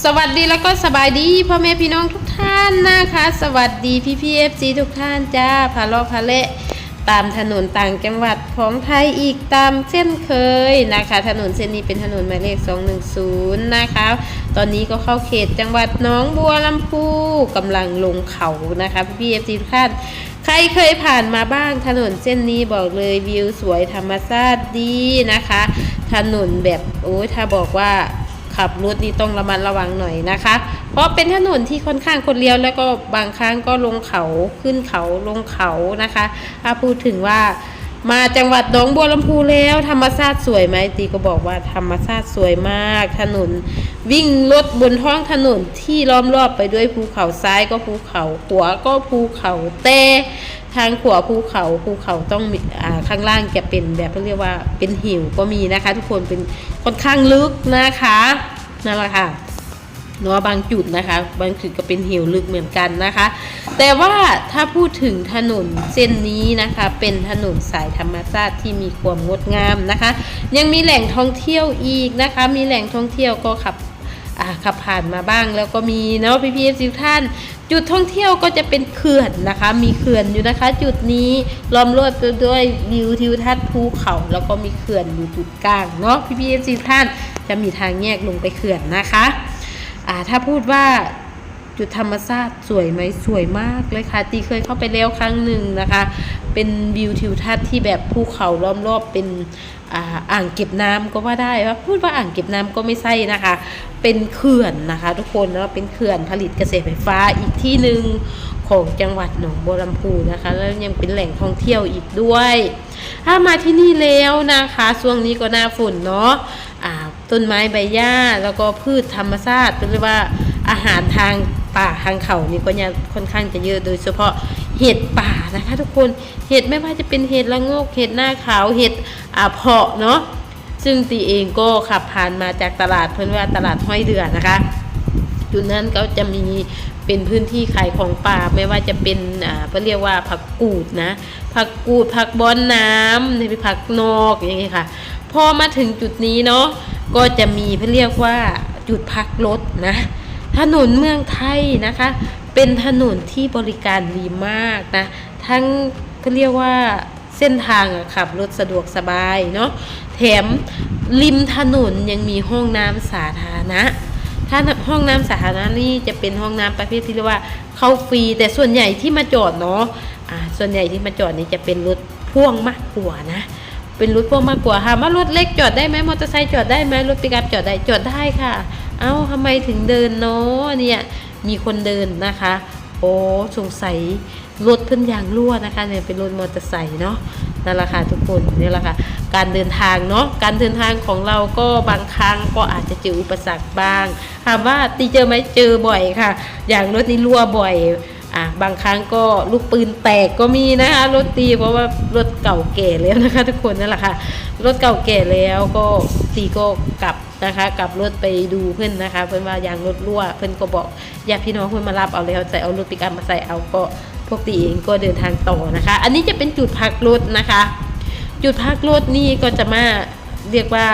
สวัสดีแล้วก็สบายดีพ่อแม่พี่น้องทุกท่านนะคะ สวัสดีพี่พีเอฟซีทุกท่านจ้าพาลาะพาเละตามถนนต่างจังหวัดของไทยอีกตามเช่นเคยนะคะ ถนนเส้นนี้เป็นถนนหมายเลข 210 นะคะ ตอนนี้ก็เข้าเขตจังหวัดน้องบัวลำพูกำลังลงเขานะคะพี่พีเอฟซีทุกท่านใครเคยผ่านมาบ้างถนนเส้นนี้บอกเลยวิวสวยธรรมชาติดีนะคะ ถนนแบบโอ้ยถ้าบอกว่า ขับรถนี่ต้องระมัดระวังหน่อยนะคะ เพราะเป็นถนนที่ค่อนข้างคนเลี้ยวแล้วก็บางครั้งก็ลงเขาขึ้นเขาลงเขานะคะถ้าพูดถึงว่ามาจังหวัดหนองบัวลำพูแล้ว ธรรมชาติสวยไหมตีก็บอกว่าธรรมชาติสวยมาก ถนน วิ่งรถบนท้องถนนที่ล้อมรอบไปด้วยภูเขาซ้ายก็ภูเขาขวาก็ภูเขาแต่ ทางขวาภูเขาภูเขาต้องอ่าข้างล่างจะเป็นแบบเขาเรียกว่าเป็นหิวก็มีนะคะ ทุกคนเป็นค่อนข้างลึกนะคะนั่นแหละค่ะเนาะบางจุดนะคะ บางจุดก็เป็นเหวลึกเหมือนกันนะคะ แต่ว่าถ้าพูดถึงถนนเส้นนี้นะคะ เป็นถนนสายธรรมชาติที่มีความงดงามนะคะ ยังมีแหล่งท่องเที่ยวอีกนะคะ มีแหล่งท่องเที่ยวก็ขับ ขับผ่านมาบ้างแล้วก็มีเนาะพี่พีเอฟซีท่าน จุดท่องเที่ยวก็จะเป็นเขื่อนนะคะ มีเขื่อนอยู่นะคะ จุดนี้ล้อมรอบไปด้วยวิวทิวทัศน์ภูเขาแล้วก็มีเขื่อนอยู่จุดกลางเนาะพี่พีเอฟซีท่านจะมีทางแยกลงไปเขื่อนนะคะอ่าถ้าพูดว่าจุดธรรมชาติสวยไหมสวยมากเลยค่ะตีเคยเข้าไปแล้วครั้งหนึ่งนะคะ เป็นวิวทิวทัศน์ที่แบบภูเขาล้อมรอบเป็นอ่าอ่างเก็บน้ำก็ว่าได้ว่าพูดว่าอ่างเก็บน้ำก็ไม่ใช่นะคะ เป็นเขื่อนนะคะ ทุกคนเนาะเป็นเขื่อนผลิตเกษตรไฟฟ้าอีกที่หนึ่งของจังหวัดหนองบัวลำพูนะคะ แล้วยังเป็นแหล่งท่องเที่ยวอีกด้วย ถ้ามาที่นี่แล้วนะคะ ช่วงนี้ก็หน้าฝนเนาะอ่าต้นไม้ใบหญ้าแล้วก็พืชธรรมชาติเรียกว่าอาหารทางป่าทางเขานี่ก็ยังค่อนข้างจะเยอะโดยเฉพาะ เห็ดป่านะคะ ทุกคนเห็ดไม่ว่าจะเป็นเห็ดละโงกเห็ดหน้าขาวเห็ดอ่าเพาะเนาะซึ่งตีเองก็ขับผ่านมาจากตลาดเพื่อนว่าตลาดห้อยเดือนนะคะจุดนั้นก็จะมีเป็นพื้นที่ขายของป่าไม่ว่าจะเป็นอ่าเขาเรียกว่าผักกูดนะ ผักกูดผักบอนน้ำในผักนอกอย่างเงี้ยค่ะ พอมาถึงจุดนี้เนาะก็จะมีเขาเรียกว่าจุดพักรถนะถนนเมืองไทยนะคะ เป็นถนนที่บริการดีมากนะ ทั้งเขาเรียกว่าเส้นทางขับรถสะดวกสบายเนาะ แถมริมถนนยังมีห้องน้ำสาธารณะ ถ้าห้องน้ำสาธารณะนี่จะเป็นห้องน้ำประเภทที่เรียกว่าเข้าฟรี แต่ส่วนใหญ่ที่มาจอดเนาะอ่าส่วนใหญ่ที่มาจอดนี่จะเป็นรถพ่วงมากกว่านะเป็นรถพ่วงมากกว่าค่ะว่ารถเล็กจอดได้ไหมมอเตอร์ไซค์จอดได้ไหมรถปิกอัพจอดได้จอดได้ค่ะ เอ้าทำไมถึงเดินเนาะเนี่ย มีคนเดินนะคะ โอ้สงสัยรถเพิ่นยางรั่วนะคะเนี่ยเป็นรถมอเตอร์ไซค์เนาะนั่นแหละค่ะทุกคนนี่แหละค่ะการเดินทางเนาะการเดินทางของเราก็บางครั้งก็อาจจะเจออุปสรรคบ้างถามว่าตีเจอไหมเจอบ่อยค่ะ อย่างรถนี่รั่วบ่อย อะบางครั้งก็ลูกปืนแตกก็มีนะคะรถตีเพราะว่ารถเก่าแก่แล้วนะคะทุกคนนั่นแหละค่ะรถเก่าแก่แล้วก็ตีก็กลับนะคะกลับรถไปดูเพื่อนนะคะ เพื่อนว่ายางรถรั่วเพื่อนก็บอกญาติพี่น้องเพื่อนมารับเอาแล้วจะเอารถปิกอัพมาใส่เอาก็พวกตีเองก็เดินทางต่อนะคะ อันนี้จะเป็นจุดพักรถนะคะ จุดพักรถนี่ก็จะมาเรียกว่า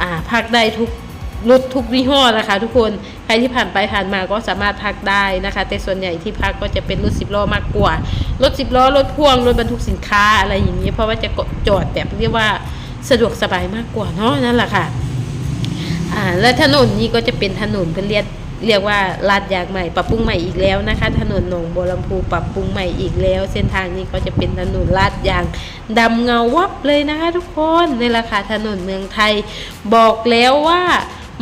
อ่าพักได้ทุก รถทุกยี่ห้อนะคะ ทุกคนใครที่ผ่านไปผ่านมาก็สามารถพักได้นะคะ แต่ส่วนใหญ่ที่พักก็จะเป็นรถสิบล้อมากกว่ารถสิบล้อรถพ่วงรถบรรทุกสินค้าอะไรอย่างนี้ เพราะว่าจะจอดแบบเรียกว่าสะดวกสบายมากกว่าเนาะนั่นแหละค่ะอ่าและถนนนี้ก็จะเป็นถนนเพื่เรียกเรียกว่าลาดยางใหม่ปรับปรุงใหม่อีกแล้วนะคะ ถนนหนองบัวลำพูปรับปรุงใหม่อีกแล้ว เส้นทางนี้ก็จะเป็นถนนลาดยางดำเงาวับเลยนะคะ ทุกคนในราคาถนนเมืองไทย บอกแล้วว่า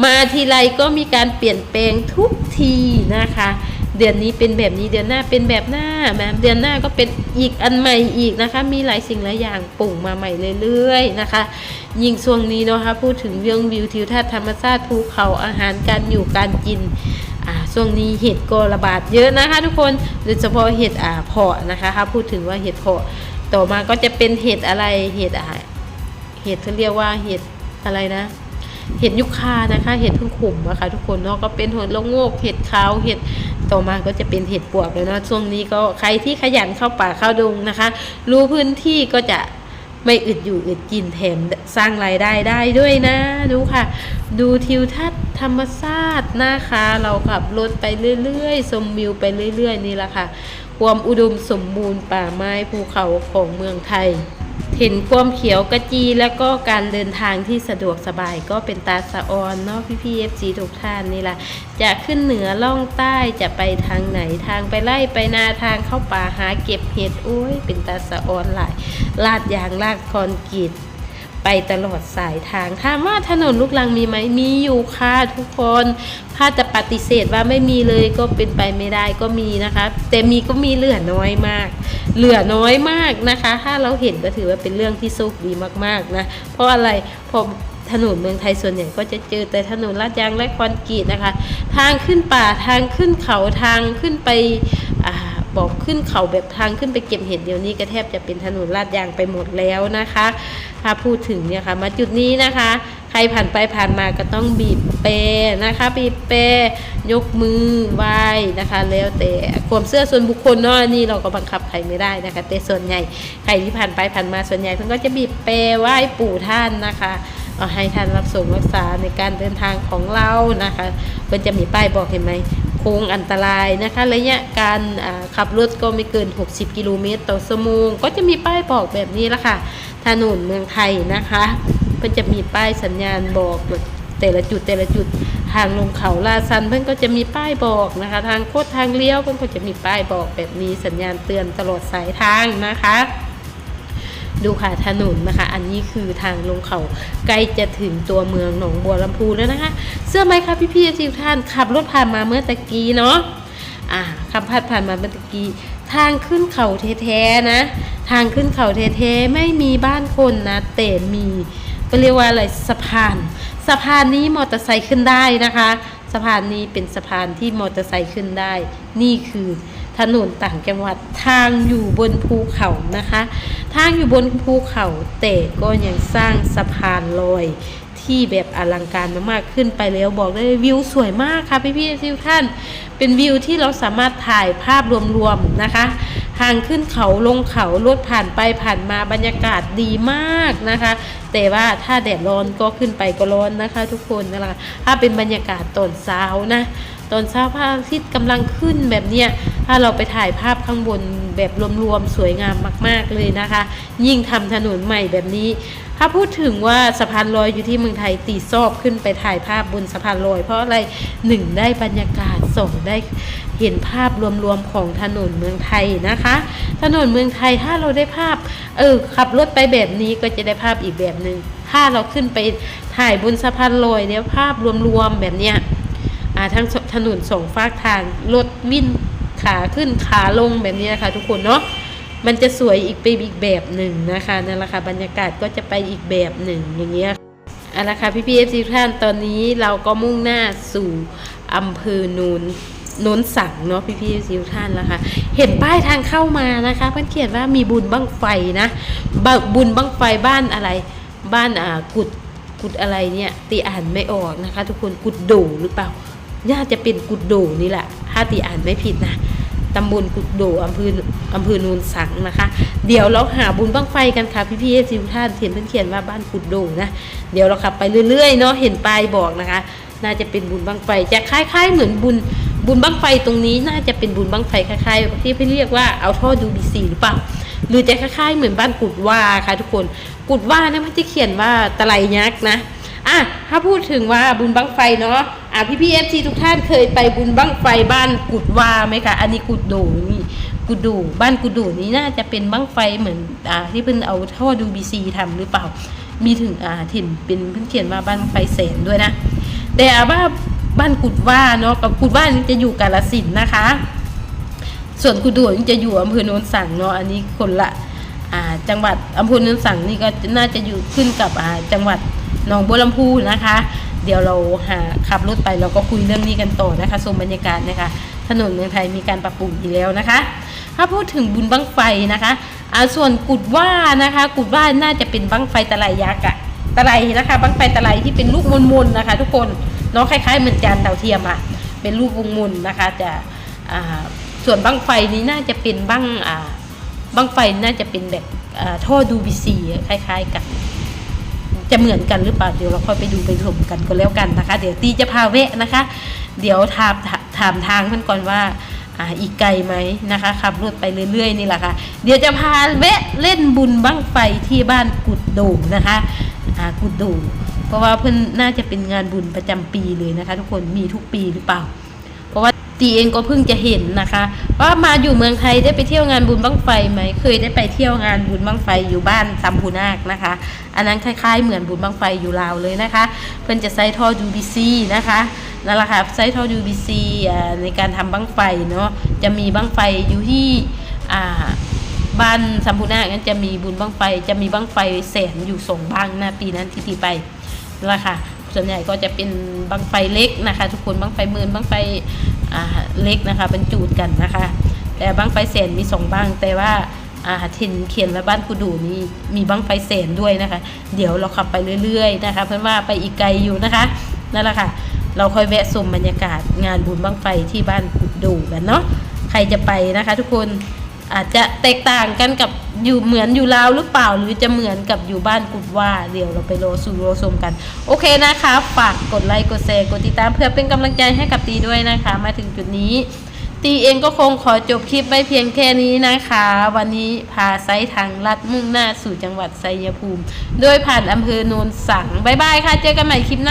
มาทีไรก็มีการเปลี่ยนแปลงทุกทีนะคะ เดือนนี้เป็นแบบนี้เดือนหน้าเป็นแบบหน้าแม้เดือนหน้าก็เป็นอีกอันใหม่อีกนะคะ มีหลายสิ่งหลายอย่างปรุ่งมาใหม่เรื่อยๆนะคะ ยิ่งช่วงนี้นะคะพูดถึงเรื่องวิวทิวทัศน์ธรรมชาติภูเขาอาหารการอยู่การกินอ่าช่วงนี้เห็ดก็ระบาดเยอะนะคะ ทุกคนโดยเฉพาะเห็ดอ่าเพาะนะคะถ้าพูดถึงว่าเห็ดเพาะต่อมาก็จะเป็นเห็ดอะไรเห็ดอ่าเห็ดเขาเรียกว่าเห็ดอะไรนะ เห็ดยุคานะคะ เห็ดพึ่งขุมอะคะทุกคนเนาะก็เป็นเห็ดละโงกเห็ดขาวเห็ดต่อมาก็จะเป็นเห็ดปวกเลยเนาะช่วงนี้ก็ใครที่ขยันเข้าป่าเข้าดงนะคะ รู้พื้นที่ก็จะไม่อึดอยู่อึดกินแถมสร้างรายได้ได้ด้วยนะ ดูค่ะ ดูทิวทัศน์ธรรมชาตินะคะ เราขับรถไปเรื่อยๆชมวิวไปเรื่อยๆ นี่แหละค่ะ ความอุดมสมบูรณ์ป่าไม้ภูเขาของเมืองไทย เห็นความเขียวกระจีแล้วก็การเดินทางที่สะดวกสบายก็เป็นตาสะออนเนาะพี่พี่เอฟซีทุกท่านนี่แหละจะขึ้นเหนือล่องใต้จะไปทางไหนทางไปไล่ไปนาทางเข้าป่าหาเก็บเห็ดโอ้ยเป็นตาสะออนหลายลาดยางลาดคอนกรีต ไปตลอดสายทางถามว่าถนนลูกลังมีไหมมีอยู่ค่ะทุกคน ถ้าจะปฏิเสธว่าไม่มีเลยก็เป็นไปไม่ได้ก็มีนะคะ แต่มีก็มีเหลือน้อยมาก เหลือน้อยมากนะคะ ถ้าเราเห็นก็ถือว่าเป็นเรื่องที่โชคดีมากๆนะ เพราะอะไรเพราะถนนเมืองไทยส่วนใหญ่ก็จะเจอแต่ถนนลาดยางและคอนกรีตนะคะ ทางขึ้นป่าทางขึ้นเขาทางขึ้นไป บอกขึ้นเขาแบบทางขึ้นไปเก็บเห็ดเดี๋ยวนี้ก็แทบจะเป็นถนนลาดยางไปหมดแล้วนะคะ ถ้าพูดถึงเนี่ยค่ะมาจุดนี้นะคะ ใครผ่านไปผ่านมาก็ต้องบีบเปนะคะบีบเปยกมือไหว้นะคะ แล้วแต่ความเชื่อส่วนบุคคลเนาะอันนี่เราก็บังคับใครไม่ได้นะคะ แต่ส่วนใหญ่ใครที่ผ่านไปผ่านมาส่วนใหญ่เพิ่นก็จะบีบเปไหว้ปู่ท่านนะคะเอให้ท่านรับส่งรักษาในการเดินทางของเรานะคะเพิ่นจะมีป้ายบอกเห็นไหม ค้งอันตรายนะคะ ระยะการขับรถก็ไม่เกิน 60 กิโลเมตร ต่อชั่วโมง ก็จะมีป้ายบอกแบบนี้ละค่ะ ถนนเมืองไทยนะคะเพิ่นจะมีป้ายสัญญาณบอกแต่ละจุดแต่ละจุดทางลงเขาลาซันเพิ่อนก็จะมีป้ายบอกนะคะ ทางโคดทางเลี้ยวเพิ่อนก็จะมีป้ายบอกแบบนี้สัญญาณเตือนตลอดสายทางนะคะ ดูค่ะถนนนะคะ อันนี้คือทางลงเขาใกล้จะถึงตัวเมืองหนองบัวลำพูแล้วนะคะ เสื้อไหมคะพี่ๆทุกท่านขับรถผ่านมาเมื่อตะกี้เนาะอ่าขับผ่านผ่านมาเมื่อตะกี้ทางขึ้นเขาแท้ๆนะ ทางขึ้นเขาแท้ๆไม่มีบ้านคนนะแต่มีก็เรียกว่าอะไรสะพานสะพานนี้มอเตอร์ไซค์ขึ้นได้นะคะ สะพานนี้เป็นสะพานที่มอเตอร์ไซค์ขึ้นได้ นี่คือ ถนนต่างจังหวัดทางอยู่บนภูเขานะคะ ทางอยู่บนภูเขาแต่ก็ยังสร้างสะพานลอยที่แบบอลังการมากๆขึ้นไปแล้วบอกได้เลยวิวสวยมากค่ะพี่พี่ๆทุกท่าน เป็นวิวที่เราสามารถถ่ายภาพรวมๆนะคะทางขึ้นเขาลงเขารถผ่านไปผ่านมาบรรยากาศดีมากนะคะ แต่ว่าถ้าแดดร้อนก็ขึ้นไปก็ร้อนนะคะ ทุกคนนะคะถ้าเป็นบรรยากาศตอนเช้านะ ตอนเช้าพระอาทิตย์กำลังขึ้นแบบเนี้ยถ้าเราไปถ่ายภาพข้างบนแบบรวมๆสวยงามมาก ๆเลยนะคะ ยิ่งทำถนนใหม่แบบนี้ ถ้าพูดถึงว่าสะพานลอยอยู่ที่เมืองไทยตีซอบขึ้นไปถ่ายภาพบนสะพานลอย เพราะอะไรหนึ่งได้บรรยากาศสองได้เห็นภาพรวมๆของถนนเมืองไทยนะคะ ถนนเมืองไทยถ้าเราได้ภาพเออขับรถไปแบบนี้ก็จะได้ภาพอีกแบบหนึ่งถ้าเราขึ้นไปถ่ายบนสะพานลอยเนี่ยภาพรวมๆแบบเนี้ย ทั้งถนนสองฝากทางรถวิ่งขาขึ้นขาลงแบบนี้นะคะทุกคนเนาะมันจะสวยอีกไปอีกแบบหนึ่งนะคะนั่นแหละค่ะบรรยากาศก็จะไปอีกแบบหนึ่งอย่างเงี้ยเอาละค่ะพี่พีเอฟซีท่านตอนนี้เราก็มุ่งหน้าสู่อำเภอนูนโนนสังเนาะพี่พี่เอฟซีท่านแล้วค่ะเห็นป้ายทางเข้ามานะคะเพื่อนเขียนว่ามีบุญบั้งไฟนะบบุญบั้งไฟบ้านอะไร บ้านอ่ากุดกุดอะไรเนี่ยตีอ่านไม่ออกนะคะ ทุกคนกุดโดหรือเปล่า น่าจะเป็นกุดโดนี่แหละ ถ้าตีอ่านไม่ผิดนะตำบลกุดโดอำเภออำเภอโนนสังนะคะ เดี๋ยวเราหาบุญบั้งไฟกันค่ะพี่พี่ๆทุกท่านเห็นเพื่อนเขียนว่าบ้านกุดโดนะ เดี๋ยวเราขับไปเรื่อยๆเนาะเห็นป้ายบอกนะคะ น่าจะเป็นบุญบั้งไฟจะคล้าย ๆ เหมือนบุญบุญบั้งไฟตรงนี้น่าจะเป็นบุญบั้งไฟคล้ายๆที่พี่เรียกว่าเอาท่อดูบีซีหรือเปล่าหรือจะคล้ายๆเหมือนบ้านกุดว่าค่ะทุกคนกุดว่าเนี่ยมันจะเขียนว่าตะไลยักษ์นะ อะถ้าพูดถึงว่าบุญบั้งไฟเนาะอะพี่พี่เอฟซีทุกท่านเคยไปบุญบั้งไฟบ้านกุดว่าไหมคะอันนี้กุดโดนี่กุดโดบ้านกุดโดนี้น่าจะเป็นบั้งไฟเหมือนอ่าที่เพิ่นเอาท่อดูบีซีทำหรือเปล่า มีถึงอ่าถิ่นเป็นเพิ่นเขียนว่าบ้านไฟแสนด้วยนะ แต่ว่าบ้านกุดว่าเนาะกับกุดว่านี่จะอยู่กาลสินนะคะ ส่วนกุดโดนี่จะอยู่อำเภอโนนสังเนาะอันนี้คนละอ่าจังหวัดอำเภอโนนสังนี่ก็น่าจะอยู่ขึ้นกับอ่าจังหวัด หนองบัวลำพูนะคะ เดี๋ยวเราหาขับรถไปเราก็คุยเรื่องนี้กันต่อนะคะชมบรรยากาศนะคะ ถนนเมืองไทยมีการปรับปรุงอีกแล้วนะคะ ถ้าพูดถึงบุญบั้งไฟนะคะอ่าส่วนกุดว่านะคะ กุดว่าน่าจะเป็นบั้งไฟตะไลยักษ์อะตะไลนะคะบั้งไฟตะไลที่เป็นลูกมนๆนะคะ ทุกคนเนาะคล้ายๆเหมือนจานดาวเทียมอะเป็นลูกวงมนนะคะจะอ่าส่วนบั้งไฟนี้น่าจะเป็นบั้งอ่าบั้งไฟน่าจะเป็นแบบท่อดูบีซีคล้าย ๆ กัน จะเหมือนกันหรือเปล่าเดี๋ยวเราค่อยไปดูไปชมกันก็แล้วกันนะคะ เดี๋ยวตีจะพาแวะนะคะ เดี๋ยวถามถามทางเพื่อนก่อนว่าอีกไกลไหมนะคะขับรถไปเรื่อยๆนี่แหละค่ะ เดี๋ยวจะพาแวะเล่นบุญบั้งไฟที่บ้านกุดโด่งนะคะอ่ากุดโด่งเพราะว่าเพื่อนน่าจะเป็นงานบุญประจำปีเลยนะคะ ทุกคนมีทุกปีหรือเปล่า เพราะว่าตีเองก็เพิ่งจะเห็นนะคะ ว่ามาอยู่เมืองไทยได้ไปเที่ยวงานบุญบั้งไฟไหมเคยได้ไปเที่ยวงานบุญบั้งไฟอยู่บ้านซัมพูนาคนะคะ อันนั้นคล้ายๆ เหมือนบุญบังไฟอยู่ลาวเลยนะคะ เพิ่นจะใช้ท่อ UBC นะคะนั่นแหละค่ะใช้ท่อ UBC อในการทำบังไฟเนาะจะมีบังไฟอยู่ที่บ้านซัมพูนาคนั้นจะมีบุญบังไฟจะมีบังไฟแสนอยู่สองบั้งนะปีนั้นที่ตีไปนั่นแหละค่ะส่วนใหญ่ก็จะเป็นบังไฟเล็กนะคะ ทุกคนบังไฟหมื่นบังไฟเล็กนะคะบรรจุกันนะคะ แต่บังไฟแสนมีสองบังแต่ว่า อาเทนเขียนและบ้านกูดูนี่มีบังไฟแสนด้วยนะคะ เดี๋ยวเราขับไปเรื่อยๆนะคะ เพื่อนว่าไปอีกไกลอยู่นะคะนั่นแหละค่ะ เราค่อยแวะชมบรรยากาศงานบุญบังไฟที่บ้านกุดดูกันเนาะใครจะไปนะคะ ทุกคนอาจจะแตกต่างกันกับอยู่เหมือนอยู่ลาวหรือเปล่า หรือจะเหมือนกับอยู่บ้านกุดว่าเดี๋ยวเราไปโรสู่โรชมกัน โอเคนะคะ ฝากกดไลค์กดแชร์กดติดตามเพื่อเป็นกำลังใจให้กับตีด้วยนะคะ มาถึงจุดนี้ ตีเองก็คงขอจบคลิปไว้เพียงแค่นี้นะคะ วันนี้พาไซต์ทางลัดมุ่งหน้าสู่จังหวัดไซยภูมิ โดยผ่านอำเภอโนนสัง บ๊ายบายค่ะ เจอกันใหม่คลิปหน้า